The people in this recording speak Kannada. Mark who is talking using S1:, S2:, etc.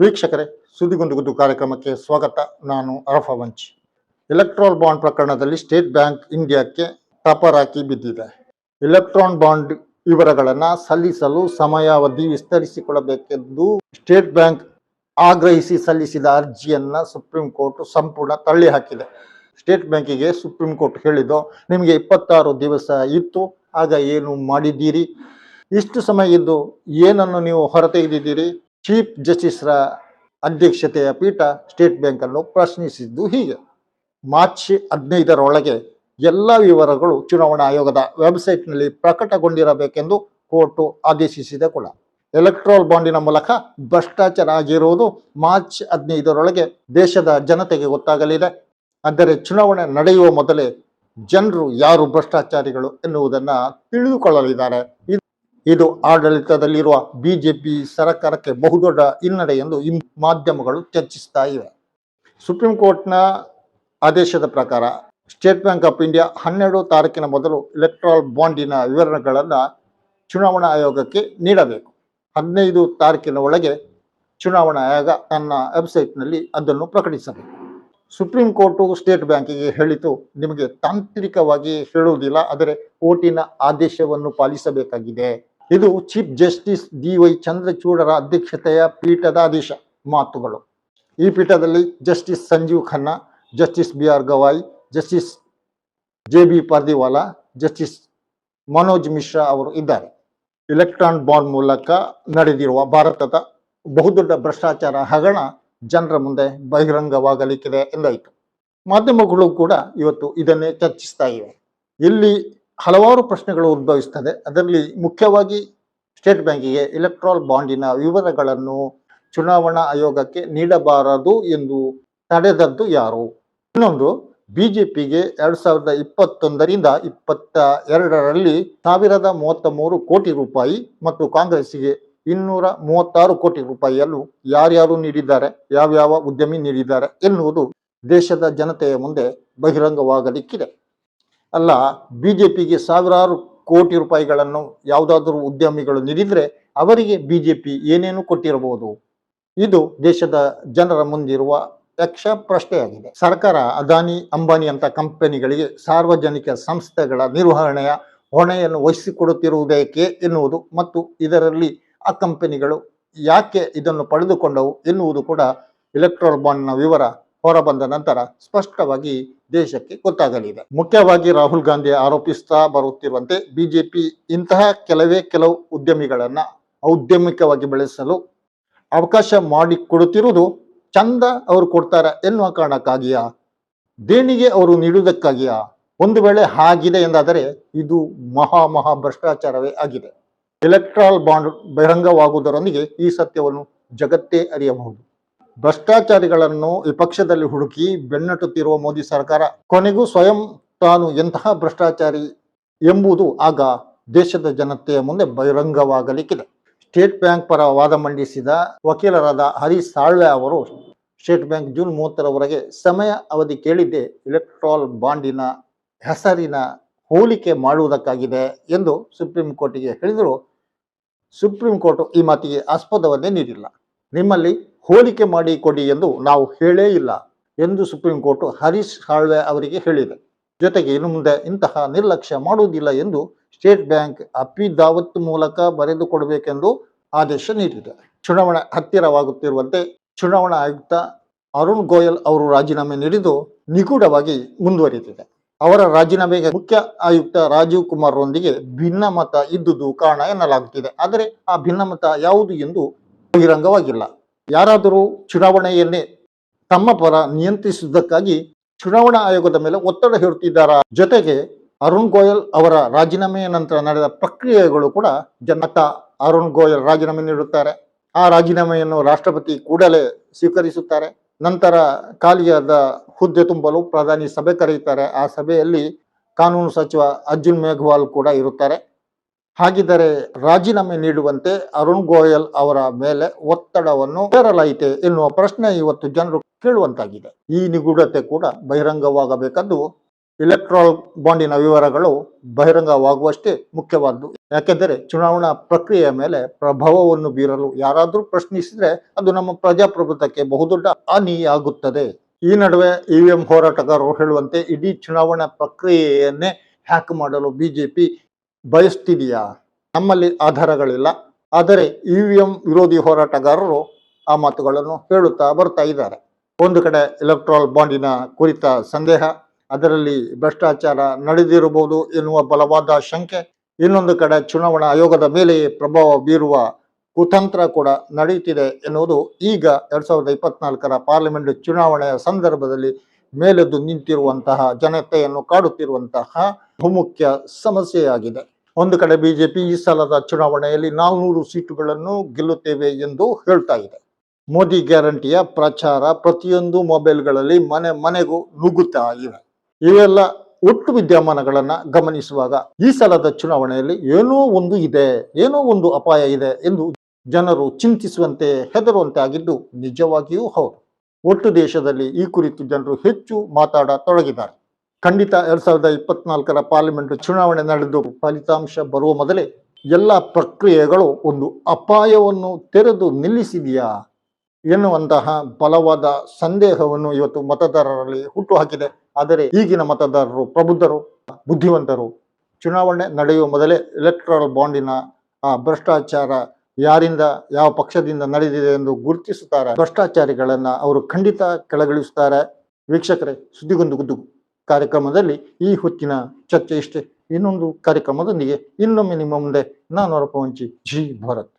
S1: ವೀಕ್ಷಕರೇ ಸುದ್ದಿಗುಂದುಗುದ್ದು ಕಾರ್ಯಕ್ರಮಕ್ಕೆ ಸ್ವಾಗತ. ನಾನು ಅರಫಾ ವಂಚಿ. ಎಲೆಕ್ಟ್ರಾಲ್ ಬಾಂಡ್ ಪ್ರಕರಣದಲ್ಲಿ ಸ್ಟೇಟ್ ಬ್ಯಾಂಕ್ ಇಂಡಿಯಾಕ್ಕೆ ತಪರಾಕಿ ಬಿದ್ದಿದೆ. ಎಲೆಕ್ಟ್ರಾನ್ ಬಾಂಡ್ ವಿವರಗಳನ್ನು ಸಲ್ಲಿಸಲು ಸಮಯಾವಧಿ ವಿಸ್ತರಿಸಿಕೊಳ್ಳಬೇಕೆಂದು ಸ್ಟೇಟ್ ಬ್ಯಾಂಕ್ ಆಗ್ರಹಿಸಿ ಸಲ್ಲಿಸಿದ ಅರ್ಜಿಯನ್ನು ಸುಪ್ರೀಂ ಕೋರ್ಟ್ ಸಂಪೂರ್ಣ ತಳ್ಳಿ ಹಾಕಿದೆ. ಸ್ಟೇಟ್ ಬ್ಯಾಂಕಿಗೆ ಸುಪ್ರೀಂ ಕೋರ್ಟ್ ಹೇಳಿದ್ದು, ನಿಮಗೆ ಇಪ್ಪತ್ತಾರು ದಿವಸ ಇತ್ತು, ಆಗ ಏನು ಮಾಡಿದ್ದೀರಿ? ಇಷ್ಟು ಸಮಯ ಇದ್ದು ಏನನ್ನು ನೀವು ಹೊರತೆಗೆದಿದ್ದೀರಿ? ಚೀಫ್ ಜಸ್ಟಿಸ್ರ ಅಧ್ಯಕ್ಷತೆಯ ಪೀಠ ಸ್ಟೇಟ್ ಬ್ಯಾಂಕ್ ಅನ್ನು ಪ್ರಶ್ನಿಸಿದ್ದು ಹೀಗೆ. ಮಾರ್ಚ್ ಹದಿನೈದರೊಳಗೆ ಎಲ್ಲ ವಿವರಗಳು ಚುನಾವಣಾ ಆಯೋಗದ ವೆಬ್ಸೈಟ್ನಲ್ಲಿ ಪ್ರಕಟಗೊಂಡಿರಬೇಕೆಂದು ಕೋರ್ಟು ಆದೇಶಿಸಿದೆ ಕೂಡ. ಎಲೆಕ್ಟ್ರಾಲ್ ಬಾಂಡಿನ ಮೂಲಕ ಭ್ರಷ್ಟಾಚಾರ ಆಗಿರುವುದು ಮಾರ್ಚ್ ಹದಿನೈದರೊಳಗೆ ದೇಶದ ಜನತೆಗೆ ಗೊತ್ತಾಗಲಿದೆ. ಅಂದರೆ ಚುನಾವಣೆ ನಡೆಯುವ ಮೊದಲೇ ಜನರು ಯಾರು ಭ್ರಷ್ಟಾಚಾರಿಗಳು ಎನ್ನುವುದನ್ನು ತಿಳಿದುಕೊಳ್ಳಲಿದ್ದಾರೆ. ಇದು- ಆಡಳಿತದಲ್ಲಿರುವ ಬಿಜೆಪಿ ಸರ್ಕಾರಕ್ಕೆ ಬಹುದೊಡ್ಡ ಹಿನ್ನಡೆ ಎಂದು ಈ ಮಾಧ್ಯಮಗಳು ಚರ್ಚಿಸ್ತಾ ಇವೆ. ಸುಪ್ರೀಂ ಕೋರ್ಟ್ನ ಆದೇಶದ ಪ್ರಕಾರ ಸ್ಟೇಟ್ ಬ್ಯಾಂಕ್ ಆಫ್ ಇಂಡಿಯಾ ಹನ್ನೆರಡು ತಾರೀಕಿನ ಮೊದಲು ಎಲೆಕ್ಟ್ರಾಲ್ ಬಾಂಡಿನ ವಿವರಣೆಗಳನ್ನು ಚುನಾವಣಾ ಆಯೋಗಕ್ಕೆ ನೀಡಬೇಕು. ಹದಿನೈದು ತಾರೀಕಿನ ಒಳಗೆ ಚುನಾವಣಾ ಆಯೋಗ ತನ್ನ ವೆಬ್ಸೈಟ್ನಲ್ಲಿ ಅದನ್ನು ಪ್ರಕಟಿಸಬೇಕು. ಸುಪ್ರೀಂ ಕೋರ್ಟು ಸ್ಟೇಟ್ ಬ್ಯಾಂಕಿಗೆ ಹೇಳಿತು, ನಿಮಗೆ ತಾಂತ್ರಿಕವಾಗಿ ಹೇಳುವುದಿಲ್ಲ, ಆದರೆ ಕೋರ್ಟಿನ ಆದೇಶವನ್ನು ಪಾಲಿಸಬೇಕಾಗಿದೆ. ಇದು ಚೀಫ್ ಜಸ್ಟಿಸ್ ಡಿ ವೈ ಚಂದ್ರಚೂಡರ ಅಧ್ಯಕ್ಷತೆಯ ಪೀಠದ ಆದೇಶ ಮಾತುಗಳು. ಈ ಪೀಠದಲ್ಲಿ justice Sanjiv Khanna, justice B R Gavai, justice J B Pardiwala, justice Manoj Mishra ಅವರು ಇದ್ದಾರೆ. ಎಲೆಕ್ಟ್ರಾನ್ ಬಾಂಡ್ ಮೂಲಕ ನಡೆದಿರುವ ಭಾರತದ ಬಹುದೊಡ್ಡ ಭ್ರಷ್ಟಾಚಾರ ಹಗರಣ ಜನರ ಮುಂದೆ ಬಹಿರಂಗವಾಗಲಿಕ್ಕಿದೆ ಎಂದಾಯಿತು. ಮಾಧ್ಯಮಗಳು ಕೂಡ ಇವತ್ತು ಇದನ್ನೇ ಚರ್ಚಿಸ್ತಾ ಇವೆ. ಇಲ್ಲಿ ಹಲವಾರು ಪ್ರಶ್ನೆಗಳು ಉದ್ಭವಿಸ್ತದೆ. ಅದರಲ್ಲಿ ಮುಖ್ಯವಾಗಿ ಸ್ಟೇಟ್ ಬ್ಯಾಂಕಿಗೆ ಎಲೆಕ್ಟ್ರಾಲ್ ಬಾಂಡಿನ ವಿವರಗಳನ್ನು ಚುನಾವಣಾ ಆಯೋಗಕ್ಕೆ ನೀಡಬಾರದು ಎಂದು ತಡೆದದ್ದು ಯಾರು? ಇನ್ನೊಂದು, ಬಿಜೆಪಿಗೆ ಎರಡ್ ಸಾವಿರದ ಇಪ್ಪತ್ತೊಂದರಿಂದ ಇಪ್ಪತ್ತ ಎರಡರಲ್ಲಿ ಸಾವಿರದ ಮೂವತ್ತ ಮೂರು ಕೋಟಿ ರೂಪಾಯಿ ಮತ್ತು ಕಾಂಗ್ರೆಸ್ಸಿಗೆ ಇನ್ನೂರ ಮೂವತ್ತಾರು ಕೋಟಿ ರೂಪಾಯಿಯನ್ನು ಯಾರ್ಯಾರು ನೀಡಿದ್ದಾರೆ, ಯಾವ್ಯಾವ ಉದ್ಯಮಿ ನೀಡಿದ್ದಾರೆ ಎನ್ನುವುದು ದೇಶದ ಜನತೆಯ ಮುಂದೆ ಬಹಿರಂಗವಾಗಲಿಕ್ಕಿದೆ. ಅಲ್ಲ, ಬಿಜೆಪಿಗೆ ಸಾವಿರಾರು ಕೋಟಿ ರೂಪಾಯಿಗಳನ್ನು ಯಾವುದಾದರೂ ಉದ್ಯಮಿಗಳು ನೀಡಿದರೆ ಅವರಿಗೆ ಬಿಜೆಪಿ ಏನೇನು ಕೊಟ್ಟಿರಬಹುದು? ಇದು ದೇಶದ ಜನರ ಮುಂದಿರುವ ಯಕ್ಷ ಪ್ರಶ್ನೆಯಾಗಿದೆ ಸರ್ಕಾರ ಅದಾನಿ, ಅಂಬಾನಿ ಅಂತ ಕಂಪನಿಗಳಿಗೆ ಸಾರ್ವಜನಿಕ ಸಂಸ್ಥೆಗಳ ನಿರ್ವಹಣೆಯ ಹೊಣೆಯನ್ನು ವಹಿಸಿಕೊಡುತ್ತಿರುವುದೇಕೆ ಎನ್ನುವುದು ಮತ್ತು ಇದರಲ್ಲಿ ಆ ಕಂಪನಿಗಳು ಯಾಕೆ ಇದನ್ನು ಪಡೆದುಕೊಂಡವು ಎನ್ನುವುದು ಕೂಡ ಎಲೆಕ್ಟ್ರಾಲ್ ಬಾಂಡ್ನ ವಿವರ ಹೊರಬಂದ ನಂತರ ಸ್ಪಷ್ಟವಾಗಿ ದೇಶಕ್ಕೆ ಗೊತ್ತಾಗಲಿದೆ. ಮುಖ್ಯವಾಗಿ ರಾಹುಲ್ ಗಾಂಧಿ ಆರೋಪಿಸ್ತಾ ಬರುತ್ತಿರುವಂತೆ ಬಿಜೆಪಿ ಇಂತಹ ಕೆಲವೇ ಕೆಲವು ಉದ್ಯಮಿಗಳನ್ನ ಔದ್ಯಮಿಕವಾಗಿ ಬೆಳೆಸಲು ಅವಕಾಶ ಮಾಡಿಕೊಡುತ್ತಿರುವುದು ಚಂದ ಅವರು ಕೊಡ್ತಾರೆ ಎನ್ನುವ ಕಾರಣಕ್ಕಾಗಿಯಾ? ದೇಣಿಗೆ ಅವರು ನೀಡುವುದಕ್ಕಾಗಿಯಾ? ಒಂದು ವೇಳೆ ಹಾಗಿದೆ ಎಂದಾದರೆ ಇದು ಮಹಾ ಮಹಾ ಭ್ರಷ್ಟಾಚಾರವೇ ಆಗಿದೆ. ಎಲೆಕ್ಟ್ರಾಲ್ ಬಾಂಡ್ ಬಹಿರಂಗವಾಗುವುದರೊಂದಿಗೆ ಈ ಸತ್ಯವನ್ನು ಜಗತ್ತೇ ಅರಿಯಬಹುದು. ಭ್ರಷ್ಟಾಚಾರಿಗಳನ್ನು ವಿಪಕ್ಷದಲ್ಲಿ ಹುಡುಕಿ ಬೆನ್ನಟ್ಟುತ್ತಿರುವ ಮೋದಿ ಸರ್ಕಾರ, ಕೊನೆಗೂ ಸ್ವಯಂ ತಾನು ಎಂತಹ ಭ್ರಷ್ಟಾಚಾರಿ ಎಂಬುದು ಆಗ ದೇಶದ ಜನತೆಯ ಮುಂದೆ ಬಹಿರಂಗವಾಗಲಿಕ್ಕಿದೆ. ಸ್ಟೇಟ್ ಬ್ಯಾಂಕ್ ಪರ ವಾದ ಮಂಡಿಸಿದ ವಕೀಲರಾದ ಹರೀಶ್ ಸಾಳ್ವೆ ಅವರು, ಸ್ಟೇಟ್ ಬ್ಯಾಂಕ್ ಜೂನ್ ಮೂವತ್ತರವರೆಗೆ ಸಮಯ ಅವಧಿ ಕೇಳಿದ್ದೆ ಇಲೆಕ್ಟ್ರಾಲ್ ಬಾಂಡಿನ ಹೆಸರಿನ ಹೋಲಿಕೆ ಮಾಡುವುದಕ್ಕಾಗಿದೆ ಎಂದು ಸುಪ್ರೀಂ ಕೋರ್ಟಿಗೆ ಹೇಳಿದರು ಸುಪ್ರೀಂ ಕೋರ್ಟ್ ಈ ಮಾತಿಗೆ ಆಸ್ಪದವನ್ನೇ ನೀಡಿಲ್ಲ. ನಿಮ್ಮಲ್ಲಿ ಹೋಲಿಕೆ ಮಾಡಿ ಕೊಡಿ ಎಂದು ನಾವು ಹೇಳೇ ಇಲ್ಲ ಎಂದು ಸುಪ್ರೀಂ ಕೋರ್ಟ್ ಹರೀಶ್ ಸಾಳ್ವೆ ಅವರಿಗೆ ಹೇಳಿದೆ. ಜೊತೆಗೆ ಇನ್ನು ಮುಂದೆ ಇಂತಹ ನಿರ್ಲಕ್ಷ್ಯ ಮಾಡುವುದಿಲ್ಲ ಎಂದು ಸ್ಟೇಟ್ ಬ್ಯಾಂಕ್ ಅಪಿದಾವತ್ ಮೂಲಕ ಬರೆದುಕೊಡಬೇಕೆಂದು ಆದೇಶ ನೀಡಿದೆ. ಚುನಾವಣೆ ಹತ್ತಿರವಾಗುತ್ತಿರುವಂತೆ ಚುನಾವಣಾ ಆಯುಕ್ತ ಅರುಣ್ ಗೋಯಲ್ ಅವರು ರಾಜೀನಾಮೆ ನೀಡಿದ್ದು ನಿಗೂಢವಾಗಿ ಮುಂದುವರಿದಿದೆ. ಅವರ ರಾಜೀನಾಮೆಗೆ ಮುಖ್ಯ ಆಯುಕ್ತ ರಾಜೀವ್ ಕುಮಾರ್ ರೊಂದಿಗೆ ಭಿನ್ನಮತ ಇದ್ದುದು ಕಾರಣ ಎನ್ನಲಾಗುತ್ತಿದೆ. ಆದರೆ ಆ ಭಿನ್ನಮತ ಯಾವುದು ಎಂದು ಬಹಿರಂಗವಾಗಿಲ್ಲ. ಯಾರಾದರೂ ಚುನಾವಣೆಯಲ್ಲಿ ತಮ್ಮ ಪರ ನಿಯಂತ್ರಿಸುವುದಕ್ಕಾಗಿ ಚುನಾವಣಾ ಆಯೋಗದ ಮೇಲೆ ಒತ್ತಡ ಹೇರುತ್ತಿದ್ದಾರಾ? ಜೊತೆಗೆ ಅರುಣ್ ಗೋಯಲ್ ಅವರ ರಾಜೀನಾಮೆಯ ನಂತರ ನಡೆದ ಪ್ರಕ್ರಿಯೆಗಳು ಕೂಡ ಜನತ ಅರುಣ್ ಗೋಯಲ್ ರಾಜೀನಾಮೆ ನೀಡುತ್ತಾರೆ. ಆ ರಾಜೀನಾಮೆಯನ್ನು ರಾಷ್ಟ್ರಪತಿ ಕೂಡಲೇ ಸ್ವೀಕರಿಸುತ್ತಾರೆ. ನಂತರ ಖಾಲಿಯಾದ ಹುದ್ದೆ ತುಂಬಲು ಪ್ರಧಾನಿ ಸಭೆ ಕರೆಯುತ್ತಾರೆ. ಆ ಸಭೆಯಲ್ಲಿ ಕಾನೂನು ಸಚಿವ ಅರ್ಜುನ್ ಮೇಘವಾಲ್ ಕೂಡ ಇರುತ್ತಾರೆ. ಹಾಗಿದ್ದರೆ ರಾಜೀನಾಮೆ ನೀಡುವಂತೆ ಅರುಣ್ ಗೋಯಲ್ ಅವರ ಮೇಲೆ ಒತ್ತಡವನ್ನು ಹೇರಲಾಯಿತೆ ಎನ್ನುವ ಪ್ರಶ್ನೆ ಇವತ್ತು ಜನರು ಕೇಳುವಂತಾಗಿದೆ. ಈ ನಿಗೂಢತೆ ಕೂಡ ಬಹಿರಂಗವಾಗಬೇಕಾದ್ದು ಇಲೆಕ್ಟ್ರಾಲ್ ಬಾಂಡಿನ ವಿವರಗಳು ಬಹಿರಂಗವಾಗುವಷ್ಟೇ ಮುಖ್ಯವಾದ್ದು. ಯಾಕೆಂದರೆ ಚುನಾವಣಾ ಪ್ರಕ್ರಿಯೆಯ ಮೇಲೆ ಪ್ರಭಾವವನ್ನು ಬೀರಲು ಯಾರಾದರೂ ಪ್ರಶ್ನಿಸಿದ್ರೆ ಅದು ನಮ್ಮ ಪ್ರಜಾಪ್ರಭುತ್ವಕ್ಕೆ ಬಹುದೊಡ್ಡ ಹಾನಿಯಾಗುತ್ತದೆ. ಈ ನಡುವೆ ಇವಿಎಂ ಹೋರಾಟಗಾರರು ಹೇಳುವಂತೆ ಇಡೀ ಚುನಾವಣಾ ಪ್ರಕ್ರಿಯೆಯನ್ನೇ ಹ್ಯಾಕ್ ಮಾಡಲು ಬಿಜೆಪಿ ಬಯಸ್ತಿದೆಯಾ? ನಮ್ಮಲ್ಲಿ ಆಧಾರಗಳಿಲ್ಲ. ಆದರೆ ಇವಿಎಂ ವಿರೋಧಿ ಹೋರಾಟಗಾರರು ಆ ಮಾತುಗಳನ್ನು ಹೇಳುತ್ತಾ ಬರ್ತಾ ಇದ್ದಾರೆ. ಒಂದು ಕಡೆ ಎಲೆಕ್ಟ್ರಾಲ್ ಬಾಂಡಿನ ಕುರಿತ ಸಂದೇಹ, ಅದರಲ್ಲಿ ಭ್ರಷ್ಟಾಚಾರ ನಡೆದಿರಬಹುದು ಎನ್ನುವ ಬಲವಾದ ಶಂಕೆ. ಇನ್ನೊಂದು ಕಡೆ ಚುನಾವಣಾ ಆಯೋಗದ ಮೇಲೆ ಪ್ರಭಾವ ಬೀರುವ ಕುತಂತ್ರ ಕೂಡ ನಡೆಯುತ್ತಿದೆ ಎನ್ನುವುದು ಈಗ ಎರಡ್ ಸಾವಿರದ ಇಪ್ಪತ್ನಾಲ್ಕರ ಪಾರ್ಲಿಮೆಂಟ್ ಚುನಾವಣೆಯ ಸಂದರ್ಭದಲ್ಲಿ ಮೇಲೆದ್ದು ನಿಂತಿರುವಂತಹ ಜನತೆಯನ್ನು ಕಾಡುತ್ತಿರುವಂತಹ ಬಹುಮುಖ್ಯ ಸಮಸ್ಯೆಯಾಗಿದೆ. ಒಂದು ಕಡೆ ಬಿಜೆಪಿ ಈ ಸಲದ ಚುನಾವಣೆಯಲ್ಲಿ ನಾನೂರು ಸೀಟುಗಳನ್ನು ಗೆಲ್ಲುತ್ತೇವೆ ಎಂದು ಹೇಳ್ತಾ ಇದೆ. ಮೋದಿ ಗ್ಯಾರಂಟಿಯ ಪ್ರಚಾರ ಪ್ರತಿಯೊಂದು ಮೊಬೈಲ್ಗಳಲ್ಲಿ ಮನೆ ಮನೆಗೂ ನುಗ್ಗುತ್ತಾ ಇವೆ. ಇವೆಲ್ಲ ಒಟ್ಟು ವಿದ್ಯಮಾನಗಳನ್ನ ಗಮನಿಸುವಾಗ ಈ ಸಲದ ಚುನಾವಣೆಯಲ್ಲಿ ಏನೋ ಒಂದು ಇದೆ, ಏನೋ ಒಂದು ಅಪಾಯ ಇದೆ ಎಂದು ಜನರು ಚಿಂತಿಸುವಂತೆ ಹೆದರುವಂತೆ ಆಗಿದ್ದು ನಿಜವಾಗಿಯೂ ಹೌದು. ಒಟ್ಟು ದೇಶದಲ್ಲಿ ಈ ಕುರಿತು ಜನರು ಹೆಚ್ಚು ಮಾತಾಡತೊಡಗಿದ್ದಾರೆ ಖಂಡಿತ ಎರಡ್ ಸಾವಿರದ ಇಪ್ಪತ್ನಾಲ್ಕರ ಪಾರ್ಲಿಮೆಂಟ್ ಚುನಾವಣೆ ನಡೆದು ಫಲಿತಾಂಶ ಬರುವ ಮೊದಲೇ ಎಲ್ಲ ಪ್ರಕ್ರಿಯೆಗಳು ಒಂದು ಅಪಾಯವನ್ನು ತೆರೆದು ನಿಲ್ಲಿಸಿದೆಯಾ ಎನ್ನುವಂತಹ ಬಲವಾದ ಸಂದೇಹವನ್ನು ಇವತ್ತು ಮತದಾರರಲ್ಲಿ ಹುಟ್ಟುಹಾಕಿದೆ. ಆದರೆ ಈಗಿನ ಮತದಾರರು, ಪ್ರಬುದ್ಧರು, ಬುದ್ಧಿವಂತರು, ಚುನಾವಣೆ ನಡೆಯುವ ಮೊದಲೇ ಎಲೆಕ್ಟ್ರಲ್ ಬಾಂಡಿನ ಭ್ರಷ್ಟಾಚಾರ ಯಾರಿಂದ, ಯಾವ ಪಕ್ಷದಿಂದ ನಡೆದಿದೆ ಎಂದು ಗುರುತಿಸುತ್ತಾರೆ. ಭ್ರಷ್ಟಾಚಾರಿಗಳನ್ನ ಅವರು ಖಂಡಿತ ಕೆಳಗಿಳಿಸುತ್ತಾರೆ. ವೀಕ್ಷಕರೇ, ಸುದ್ದಿಗೊಂದು ಗುದ್ದು. ಕಾರ್ಯಕ್ರಮದಲ್ಲಿ ಈ ಹೊತ್ತಿನ ಚರ್ಚೆ ಇಷ್ಟೇ. ಇನ್ನೊಂದು ಕಾರ್ಯಕ್ರಮದೊಂದಿಗೆ ಇನ್ನೊಮ್ಮೆ ನಿಮ್ಮ ಮುಂದೆ ನಾನು ಹೊರಪವಂಚಿ ಜಿ ಭರತ್.